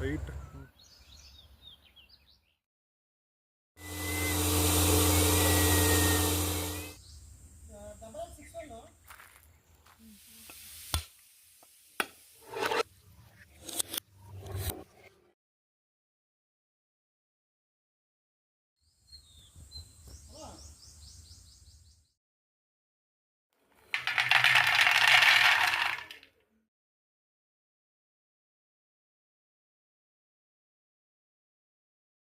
right.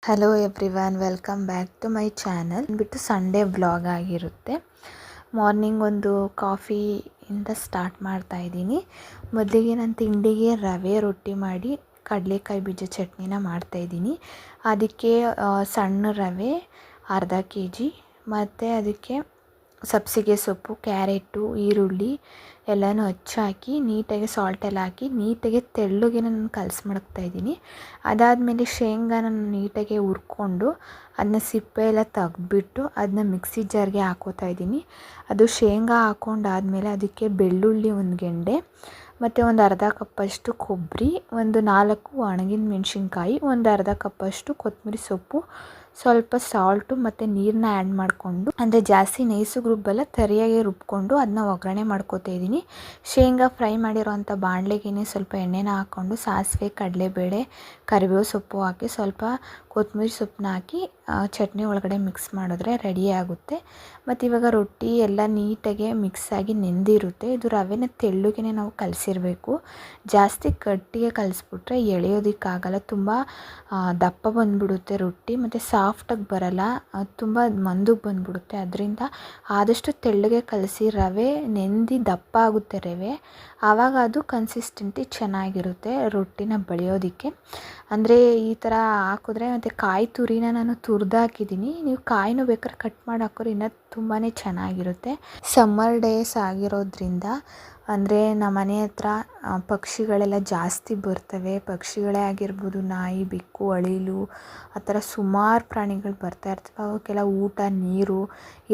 Hello everyone welcome back to my channel ಬಿಟ್ಟು Sunday vlog ಆಗಿರುತ್ತೆ. Morning ಒಂದು ಕಾಫಿಯಿಂದ ಸ್ಟಾರ್ಟ್ ಮಾಡ್ತಾ ಇದ್ದೀನಿ. ಮೊದಲಿಗೆ ನಾನು ತಿಂಡಿಗೆ ರವೆ ರೊಟ್ಟಿ ಮಾಡಿ ಕಡಲೆಕಾಯಿ ಬೀಜ ಚಟ್ನಿನ ಮಾಡ್ತಾಯಿದ್ದೀನಿ ಅದಕ್ಕೆ ಸಣ್ಣ ರವೆ, ಅರ್ಧ ಕೆ ಜಿ ಮತ್ತು ಅದಕ್ಕೆ ಸಬ್ಸಿಗೆ ಸೊಪ್ಪು, ಕ್ಯಾರೆಟು, ಈರುಳ್ಳಿ ಎಲ್ಲನೂ ಹಚ್ಚಾಕಿ ನೀಟಾಗಿ ಸಾಲ್ಟೆಲ್ಲ ಹಾಕಿ ನೀಟಾಗಿ ತೆಳ್ಳಗೆ ನಾನು ಕಲಸಿ ಮಡಗ್ತಾ ಇದ್ದೀನಿ. ಅದಾದಮೇಲೆ ಶೇಂಗಾನ ನೀಟಾಗಿ ಹುರ್ಕೊಂಡು ಅದನ್ನ ಸಿಪ್ಪೆ ಎಲ್ಲ ತೆಗ್ದುಬಿಟ್ಟು ಅದನ್ನ ಮಿಕ್ಸಿ ಜಾರ್ಗೆ ಹಾಕೋತಾ ಇದ್ದೀನಿ. ಅದು ಶೇಂಗಾ ಹಾಕೊಂಡಾದಮೇಲೆ ಅದಕ್ಕೆ ಬೆಳ್ಳುಳ್ಳಿ ಒಂದು ಗೆಂಡೆ, ಮತ್ತು ಒಂದು ಅರ್ಧ ಕಪ್ಪಷ್ಟು ಕೊಬ್ಬರಿ, ಒಂದು ನಾಲ್ಕು ಒಣಗಿನ ಮೆಣಸಿನ್ಕಾಯಿ, ಒಂದು ಅರ್ಧ ಕಪ್ಪಷ್ಟು ಕೊತ್ತಂಬರಿ ಸೊಪ್ಪು ಸ್ವಲ್ಪ ಸಾಲ್ಟು ಮತ್ತು ನೀರನ್ನ ಆ್ಯಡ್ ಮಾಡಿಕೊಂಡು, ಅಂದರೆ ಜಾಸ್ತಿ ನೈಸು ರುಬ್ಬಲ್ಲ ತರಿಯಾಗಿ ರುಬ್ಕೊಂಡು ಅದನ್ನ ಒಗ್ಗರಣೆ ಮಾಡ್ಕೋತಾ ಇದ್ದೀನಿ. ಶೇಂಗಾ ಫ್ರೈ ಮಾಡಿರೋಂಥ ಬಾಣಲೆಗೇನೆ ಸ್ವಲ್ಪ ಎಣ್ಣೆನ ಹಾಕ್ಕೊಂಡು ಸಾಸಿವೆ, ಕಡಲೆಬೇಳೆ, ಕರಿಬೇವು ಸೊಪ್ಪು ಹಾಕಿ ಸ್ವಲ್ಪ ಕೊತ್ತಂಬರಿ ಸೊಪ್ಪನ್ನ ಹಾಕಿ ಚಟ್ನಿ ಒಳಗಡೆ ಮಿಕ್ಸ್ ಮಾಡಿದ್ರೆ ರೆಡಿ ಆಗುತ್ತೆ. ಮತ್ತು ಇವಾಗ ರೊಟ್ಟಿ ಎಲ್ಲ ನೀಟಾಗಿ ಮಿಕ್ಸ್ ಆಗಿ ನೆಂದಿರುತ್ತೆ. ಇದು ರವೆನ ತೆಳ್ಳಗೆ ನಾವು ಕಲಸಿರಬೇಕು. ಜಾಸ್ತಿ ಗಟ್ಟಿಗೆ ಕಲಿಸ್ಬಿಟ್ರೆ ಎಳೆಯೋದಕ್ಕಾಗಲ್ಲ. ತುಂಬ ದಪ್ಪ ಬಂದುಬಿಡುತ್ತೆ ರೊಟ್ಟಿ, ಮತ್ತು ಸಾಫ್ಟಾಗಿ ಬರಲ್ಲ. ತುಂಬ ಮಂದಕ್ಕೆ ಬಂದುಬಿಡುತ್ತೆ. ಅದರಿಂದ ಆದಷ್ಟು ತೆಳ್ಳಗೆ ಕಲಸಿ ರವೆ ನೆಂದಿ ದಪ್ಪ ಆಗುತ್ತೆ ರವೆ. ಆವಾಗ ಅದು ಕನ್ಸಿಸ್ಟೆಂಟಿ ಚೆನ್ನಾಗಿರುತ್ತೆ ರೊಟ್ಟಿನ ಬೆಳೆಯೋದಕ್ಕೆ. ಅಂದರೆ ಈ ಥರ ಹಾಕಿದ್ರೆ ಮತ್ತು ಕಾಯಿ ತುರಿನ ನಾನು ತುರಿದು ಹಾಕಿದ್ದೀನಿ ನೀವು ಕಾಯಿನೂ ಬೇಕಾದ್ರೆ ಕಟ್ ಮಾಡಿ ಹಾಕೋರು ಇನ್ನೂ ತುಂಬಾ ಚೆನ್ನಾಗಿರುತ್ತೆ. ಸಮ್ಮರ್ ಡೇಸ್ ಆಗಿರೋದ್ರಿಂದ, ಅಂದರೆ ನಮ್ಮ ಮನೆ ಹತ್ರ ಪಕ್ಷಿಗಳೆಲ್ಲ ಜಾಸ್ತಿ ಬರ್ತವೆ. ಪಕ್ಷಿಗಳೇ ಆಗಿರ್ಬೋದು, ನಾಯಿ, ಬೆಕ್ಕು, ಅಳಿಲು, ಆ ಥರ ಸುಮಾರು ಪ್ರಾಣಿಗಳು ಬರ್ತಾ ಇರ್ತವೆ. ಅವಕ್ಕೆಲ್ಲ ಊಟ, ನೀರು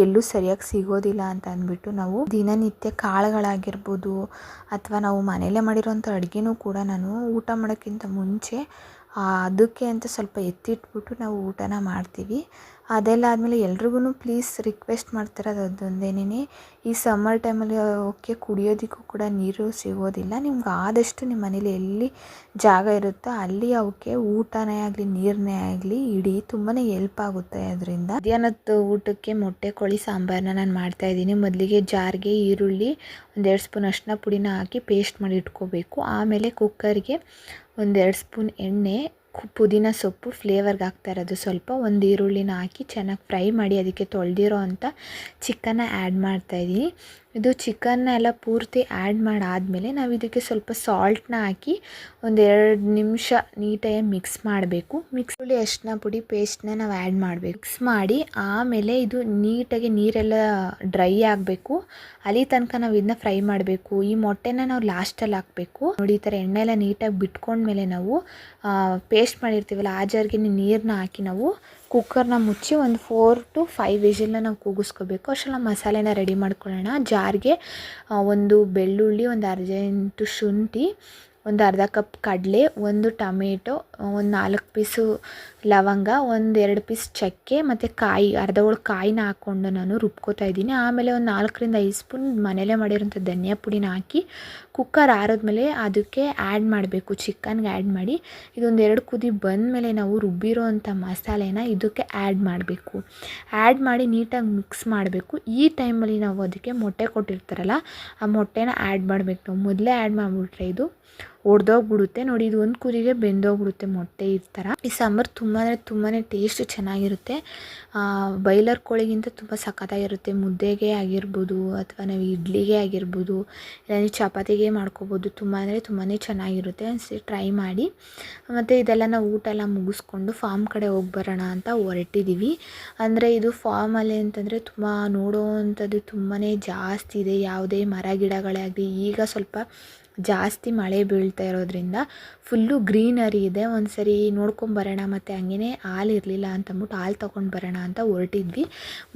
ಎಲ್ಲೂ ಸರಿಯಾಗಿ ಸಿಗೋದಿಲ್ಲ ಅಂತ ಅಂದ್ಬಿಟ್ಟು ನಾವು ದಿನನಿತ್ಯ ಕಾಳುಗಳಾಗಿರ್ಬೋದು, ಅಥವಾ ನಾವು ಮನೆಯಲ್ಲೇ ಮಾಡಿರೋಂಥ ಅಡುಗೆನೂ ಕೂಡ ನಾನು ಊಟ ಮಾಡೋಕ್ಕಿಂತ ಮುಂಚೆ ಅದಕ್ಕೆ ಅಂತ ಸ್ವಲ್ಪ ಎತ್ತಿಟ್ಬಿಟ್ಟು ನಾವು ಊಟನ ಮಾಡ್ತೀವಿ. ಅದೆಲ್ಲ ಆದಮೇಲೆ ಎಲ್ರಿಗೂ ಪ್ಲೀಸ್ ರಿಕ್ವೆಸ್ಟ್ ಮಾಡ್ತಿರೋದು ಅದೊಂದೇನೇ ಈ ಸಮ್ಮರ್ ಟೈಮಲ್ಲಿ ಓಕೆ ಕುಡಿಯೋದಕ್ಕೂ ಕೂಡ ನೀರು ಸಿಗೋದಿಲ್ಲ. ನಿಮ್ಗೆ ಆದಷ್ಟು ನಿಮ್ಮ ಮನೇಲಿ ಎಲ್ಲಿ ಜಾಗ ಇರುತ್ತೋ ಅಲ್ಲಿ ಅವಕ್ಕೆ ಊಟನೇ ಆಗಲಿ ನೀರನ್ನೇ ಆಗಲಿ, ಇಡೀ ತುಂಬಾ ಎಲ್ಪ್ ಆಗುತ್ತೆ ಅದರಿಂದ. ಮಧ್ಯಾಹ್ನದ ಊಟಕ್ಕೆ ಮೊಟ್ಟೆ, ಕೋಳಿ ಸಾಂಬಾರನ್ನ ನಾನು ಮಾಡ್ತಾಯಿದ್ದೀನಿ ಮೊದಲಿಗೆ ಜಾರ್ಗೆ ಈರುಳ್ಳಿ, ಒಂದೆರಡು ಸ್ಪೂನ್ ಅರಿಶಿನ ಪುಡಿನ ಹಾಕಿ ಪೇಸ್ಟ್ ಮಾಡಿ ಇಟ್ಕೋಬೇಕು. ಆಮೇಲೆ ಕುಕ್ಕರ್ಗೆ ಒಂದೆರಡು ಸ್ಪೂನ್ ಎಣ್ಣೆ ಪುದೀನ ಸೊಪ್ಪು ಫ್ಲೇವರ್ಗೆ ಹಾಕ್ತಾ ಇರೋದು. ಸ್ವಲ್ಪ ಒಂದು ಈರುಳ್ಳಿನ ಹಾಕಿ ಚೆನ್ನಾಗಿ ಫ್ರೈ ಮಾಡಿ ಅದಕ್ಕೆ ತೊಳೆದಿರೋ ಅಂಥ ಚಿಕನ್ನ ಆ್ಯಡ್ ಮಾಡ್ತಾಯಿದ್ದೀನಿ ಇದು ಚಿಕನ್ನ ಎಲ್ಲ ಪೂರ್ತಿ ಆ್ಯಡ್ ಮಾಡಾದಮೇಲೆ ನಾವು ಇದಕ್ಕೆ ಸ್ವಲ್ಪ ಸಾಲ್ಟನ್ನ ಹಾಕಿ ಒಂದೆರಡು ನಿಮಿಷ ನೀಟಾಗಿ ಮಿಕ್ಸ್ ಮಾಡಬೇಕು. ಮಿಕ್ಸ್ ಹುಳಿ ಅರಿಶಿನ ಪುಡಿ ಪೇಸ್ಟ್ನ ನಾವು ಆ್ಯಡ್ ಮಾಡಬೇಕು. ಮಿಕ್ಸ್ ಮಾಡಿ ಆಮೇಲೆ ಇದು ನೀಟಾಗಿ ನೀರೆಲ್ಲ ಡ್ರೈ ಆಗಬೇಕು. ಅಲ್ಲಿ ತನಕ ನಾವು ಇದನ್ನ ಫ್ರೈ ಮಾಡಬೇಕು. ಈ ಮೊಟ್ಟೆನ ನಾವು ಲಾಸ್ಟಲ್ಲಿ ಹಾಕಬೇಕು. ನೋಡಿ ಈ ಥರ ಎಣ್ಣೆ ಎಲ್ಲ ನೀಟಾಗಿ ಬಿಟ್ಕೊಂಡ್ಮೇಲೆ ನಾವು ಪೇಸ್ಟ್ ಮಾಡಿರ್ತೀವಲ್ಲ, ಆ ಜಾರ್ಗೆ ನೀರನ್ನ ಹಾಕಿ ನಾವು ಕುಕ್ಕರ್ನ ಮುಚ್ಚಿ ಒಂದು ಫೋರ್ ಟು ಫೈವ್ ವಿಷಲ್ನ ನಾವು ಕೂಗಿಸ್ಕೋಬೇಕು. ಅಷ್ಟೆಲ್ಲ ಮಸಾಲೆನ ರೆಡಿ ಮಾಡ್ಕೊಳ್ಳೋಣ. ಜಾರ್ಗೆ ಒಂದು ಬೆಳ್ಳುಳ್ಳಿ, ಒಂದು ಅರ್ಜೆಂಟು ಶುಂಠಿ ಒಂದು ಅರ್ಧ ಕಪ್ ಕಡಲೆ, ಒಂದು ಟಮೇಟೊ, ಒಂದು ನಾಲ್ಕು ಪೀಸು ಲವಂಗ, ಒಂದು ಎರಡು ಪೀಸ್ ಚಕ್ಕೆ ಮತ್ತು ಕಾಯಿ, ಅರ್ಧ ಕಾಯಿನ ಹಾಕ್ಕೊಂಡು ನಾನು ರುಬ್ಕೋತಾ ಇದ್ದೀನಿ. ಆಮೇಲೆ ಒಂದು ನಾಲ್ಕರಿಂದ ಐದು ಸ್ಪೂನ್ ಮನೇಲೆ ಮಾಡಿರೋಂಥ ಧನಿಯಾ ಪುಡಿನ ಹಾಕಿ ಕುಕ್ಕರ್ ಆರಿದ್ಮೇಲೆ ಅದಕ್ಕೆ ಆ್ಯಡ್ ಮಾಡಬೇಕು ಚಿಕನ್ಗೆ ಆ್ಯಡ್ ಮಾಡಿ. ಇದೊಂದು ಎರಡು ಕುದಿ ಬಂದಮೇಲೆ ನಾವು ರುಬ್ಬಿರೋ ಅಂಥ ಮಸಾಲೆನ ಇದಕ್ಕೆ ಆ್ಯಡ್ ಮಾಡಬೇಕು. ಆ್ಯಡ್ ಮಾಡಿ ನೀಟಾಗಿ ಮಿಕ್ಸ್ ಮಾಡಬೇಕು. ಈ ಟೈಮಲ್ಲಿ ನಾವು ಅದಕ್ಕೆ ಮೊಟ್ಟೆ ಕೊಟ್ಟಿರ್ತಾರಲ್ಲ, ಆ ಮೊಟ್ಟೆನ ಆ್ಯಡ್ ಮಾಡಬೇಕು. ನಾವು ಮೊದಲೇ ಆ್ಯಡ್ ಮಾಡಿಬಿಟ್ರೆ ಇದು ಒಡೆದೋಗ್ಬಿಡುತ್ತೆ. ನೋಡಿ, ಇದು ಒಂದು ಕುರಿಗೆ ಬೆಂದೋಗ್ಬಿಡುತ್ತೆ ಮೊಟ್ಟೆ ಈ ಥರ ಈ ಸಾಂಬಾರು ತುಂಬ ಅಂದರೆ ತುಂಬಾ ಟೇಸ್ಟ್ ಚೆನ್ನಾಗಿರುತ್ತೆ. ಬೈಲರ್ ಕೋಳಿಗಿಂತ ತುಂಬ ಸಖತ್ತಾಗಿರುತ್ತೆ. ಮುದ್ದೆಗೆ ಆಗಿರ್ಬೋದು ಅಥವಾ ನಾವು ಇಡ್ಲಿಗೆ ಆಗಿರ್ಬೋದು ಇಲ್ಲ ಚಪಾತಿಗೆ ಮಾಡ್ಕೋಬೋದು ತುಂಬ ಅಂದರೆ ತುಂಬಾ ಚೆನ್ನಾಗಿರುತ್ತೆ. ಒಂದ್ಸರಿ ಟ್ರೈ ಮಾಡಿ. ಮತ್ತು ಇದೆಲ್ಲ ನಾವು ಊಟ ಎಲ್ಲ ಮುಗಿಸ್ಕೊಂಡು ಫಾರ್ಮ್ ಕಡೆ ಹೋಗಿ ಬರೋಣ ಅಂತ ಹೊರಟಿದ್ದೀವಿ ಅಂದರೆ ಇದು ಫಾರ್ಮಲ್ಲಿ ಅಂತಂದರೆ ತುಂಬ ನೋಡೋ ಅಂಥದ್ದು ತುಂಬಾ ಜಾಸ್ತಿ ಇದೆ. ಯಾವುದೇ ಮರ ಗಿಡಗಳೇ ಆಗಲಿ ಈಗ ಸ್ವಲ್ಪ ಜಾಸ್ತಿ ಮಳೆ ಬೀಳ್ ಬೀಳ್ತಾ ಇರೋದ್ರಿಂದ ಫುಲ್ಲು ಗ್ರೀನರಿ ಇದೆ. ಒಂದು ಸರಿ ನೋಡ್ಕೊಂಬರೋಣ ಮತ್ತು ಹಂಗೇ ಹಾಲು ಇರಲಿಲ್ಲ ಅಂತಂದ್ಬಿಟ್ಟು ಹಾಲು ತೊಗೊಂಡು ಬರೋಣ ಅಂತ ಹೊರಟಿದ್ವಿ.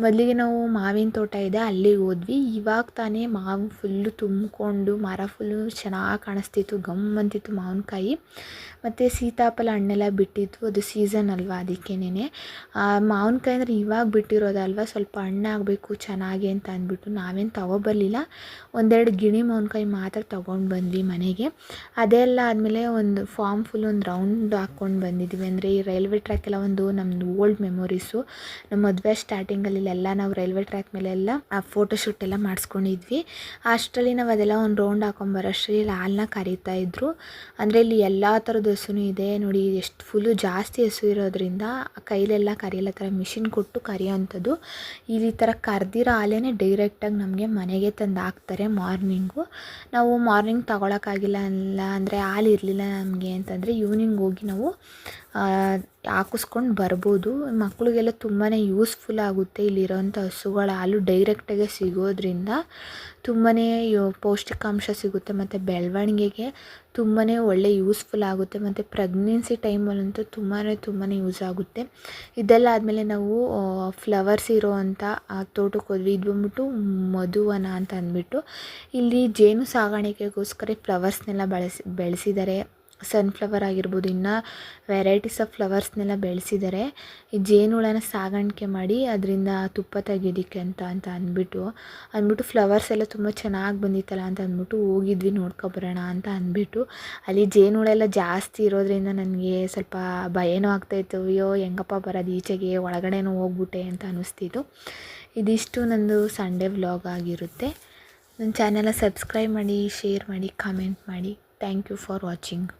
ಮೊದಲಿಗೆ ನಾವು ಮಾವಿನ ತೋಟ ಇದೆ, ಅಲ್ಲಿಗೆ ಹೋದ್ವಿ. ಇವಾಗ ತಾನೇ ಮಾವು ಫುಲ್ಲು ತುಂಬಿಕೊಂಡು, ಮರ ಫುಲ್ಲು ಚೆನ್ನಾಗಿ ಕಾಣಿಸ್ತಿತ್ತು, ಗಮ್ ಅಂತಿತ್ತು ಮಾವಿನಕಾಯಿ ಮತ್ತು ಸೀತಾಫಲ ಹಣ್ಣೆಲ್ಲ ಬಿಟ್ಟಿತ್ತು, ಅದು ಸೀಸನ್ ಅಲ್ವಾ ಅದಕ್ಕೇನೆ ಮಾವಿನಕಾಯಿ ಅಂದರೆ ಇವಾಗ ಬಿಟ್ಟಿರೋದಲ್ವ, ಸ್ವಲ್ಪ ಹಣ್ಣಾಗಬೇಕು ಚೆನ್ನಾಗಿ ಅಂತ ಅಂದ್ಬಿಟ್ಟು ನಾವೇನು ತೊಗೊಬರ್ಲಿಲ್ಲ. ಒಂದೆರಡು ಗಿಣಿ ಮಾವಿನಕಾಯಿ ಮಾತ್ರ ತೊಗೊಂಡು ಬಂದ್ವಿ. ಮನೆಗೆ. ಅದೆಲ್ಲ ಆದಮೇಲೆ ಒಂದು ಫಾರ್ಮ್ ಫುಲ್ ಒಂದು ರೌಂಡ್ ಹಾಕ್ಕೊಂಡು ಬಂದಿದ್ವಿ. ಅಂದರೆ ಈ ರೈಲ್ವೆ ಟ್ರ್ಯಾಕ್ ಎಲ್ಲ ಒಂದು ನಮ್ಮದು ಓಲ್ಡ್ ಮೆಮೊರೀಸು ನಮ್ಮ ಮದುವೆ ಸ್ಟಾರ್ಟಿಂಗಲ್ಲಿ ಇಲ್ಲೆಲ್ಲ ನಾವು ರೈಲ್ವೆ ಟ್ರ್ಯಾಕ್ ಮೇಲೆ ಎಲ್ಲ ಆ ಫೋಟೋಶೂಟ್ ಎಲ್ಲ ಮಾಡಿಸ್ಕೊಂಡಿದ್ವಿ. ಅಷ್ಟರಲ್ಲಿ ನಾವು ಅದೆಲ್ಲ ಒಂದು ರೌಂಡ್ ಹಾಕೊಂಬರೋಷ್ಟರಲ್ಲಿ ಹಾಲನ್ನ ಕರೀತಾ ಇದ್ದರು ಅಂದರೆ ಇಲ್ಲಿ ಎಲ್ಲ ಥರದ ಹಸುನು ಇದೆ. ನೋಡಿ ಎಷ್ಟು ಫುಲ್ಲು ಜಾಸ್ತಿ ಹಸು ಇರೋದ್ರಿಂದ ಕೈಲೆಲ್ಲ ಕರೆಯಲ್ಲ ಥರ ಮಿಷಿನ್ ಕೊಟ್ಟು ಕರೆಯೋವಂಥದ್ದು ಇಲ್ಲಿ ಥರ ಕರೆದಿರೋ ಹಾಲೇನೆ ಡೈರೆಕ್ಟಾಗಿ ನಮಗೆ ಮನೆಗೆ ತಂದು ಹಾಕ್ತಾರೆ ಮಾರ್ನಿಂಗು ನಾವು ಮಾರ್ನಿಂಗ್ ತಗೊಳಕ್ಕಾಗಿಲ್ಲ ಅಲ್ಲ ಅಂದರೆ ಹಾಲು ಇರಲಿಲ್ಲ ನಮಗೆ ಅಂತಂದರೆ ಈವ್ನಿಂಗ್ ಹೋಗಿ ನಾವು ಹಾಕಿಸ್ಕೊಂಡು ಬರ್ಬೋದು. ಮಕ್ಕಳಿಗೆಲ್ಲ ತುಂಬಾ ಯೂಸ್ಫುಲ್ ಆಗುತ್ತೆ ಇಲ್ಲಿರೋಂಥ ಹಸುಗಳ ಹಾಲು ಡೈರೆಕ್ಟಾಗೆ ಸಿಗೋದ್ರಿಂದ. ತುಂಬಾ ಪೌಷ್ಟಿಕಾಂಶ ಸಿಗುತ್ತೆ ಮತ್ತು ಬೆಳವಣಿಗೆಗೆ ತುಂಬಾ ಒಳ್ಳೆ ಯೂಸ್ಫುಲ್ ಆಗುತ್ತೆ. ಮತ್ತು ಪ್ರೆಗ್ನೆನ್ಸಿ ಟೈಮಲ್ಲಂತೂ ತುಂಬಾ ತುಂಬಾ ಯೂಸ್ ಆಗುತ್ತೆ. ಇದೆಲ್ಲ ಆದಮೇಲೆ ನಾವು ಫ್ಲವರ್ಸ್ ಇರೋವಂಥ ತೋಟಕ್ಕೆ ಹೋದ್ವಿ ಇದು ಬಂದ್ಬಿಟ್ಟು ಮಧುವನ ಅಂತ ಅಂದ್ಬಿಟ್ಟು ಇಲ್ಲಿ ಜೇನು ಸಾಗಾಣಿಕೆಗೋಸ್ಕರ ಫ್ಲವರ್ಸ್ನೆಲ್ಲ ಬಳಸಿ, ಬೆಳೆಸಿದ್ದಾರೆ. ಸನ್ಫ್ಲವರ್ ಆಗಿರ್ಬೋದು, ಇನ್ನು ವೆರೈಟೀಸ್ ಆಫ್ ಫ್ಲವರ್ಸ್ನೆಲ್ಲ ಬೆಳೆಸಿದ್ದಾರೆ ಈ ಜೇನುಹುಳನ ಸಾಗಾಣಿಕೆ ಮಾಡಿ ಅದರಿಂದ ತುಪ್ಪ ತೆಗಿಯೋದಿಕ್ಕೆ ಅಂತ ಅಂತ ಅಂದ್ಬಿಟ್ಟು ಅಂದ್ಬಿಟ್ಟು ಫ್ಲವರ್ಸ್ ಎಲ್ಲ ತುಂಬ ಚೆನ್ನಾಗಿ ಬಂದಿತ್ತಲ್ಲ ಅಂತ ಅಂದ್ಬಿಟ್ಟು ಹೋಗಿದ್ವಿ ನೋಡ್ಕೊಬರೋಣ ಅಂತ ಅಂದ್ಬಿಟ್ಟು, ಅಲ್ಲಿ ಜೇನುಹುಳ ಎಲ್ಲ ಜಾಸ್ತಿ ಇರೋದ್ರಿಂದ ನನಗೆ ಸ್ವಲ್ಪ ಭಯನೂ ಆಗ್ತಾಯಿತ್ತು. ಅಯ್ಯೋ, ಹೆಂಗಪ್ಪ ಬರೋದು, ಈಚೆಗೆ ಒಳಗಡೆನೂ ಹೋಗ್ಬಿಟ್ಟೆ ಅಂತ ಅನ್ನಿಸ್ತಿತ್ತು. ಇದಿಷ್ಟು ನಂದು ಸಂಡೇ ವ್ಲಾಗ್ ಆಗಿರುತ್ತೆ. ನನ್ನ ಚಾನೆಲ ಸಬ್ಸ್ಕ್ರೈಬ್ ಮಾಡಿ, ಶೇರ್ ಮಾಡಿ, ಕಾಮೆಂಟ್ ಮಾಡಿ. Thank you for watching.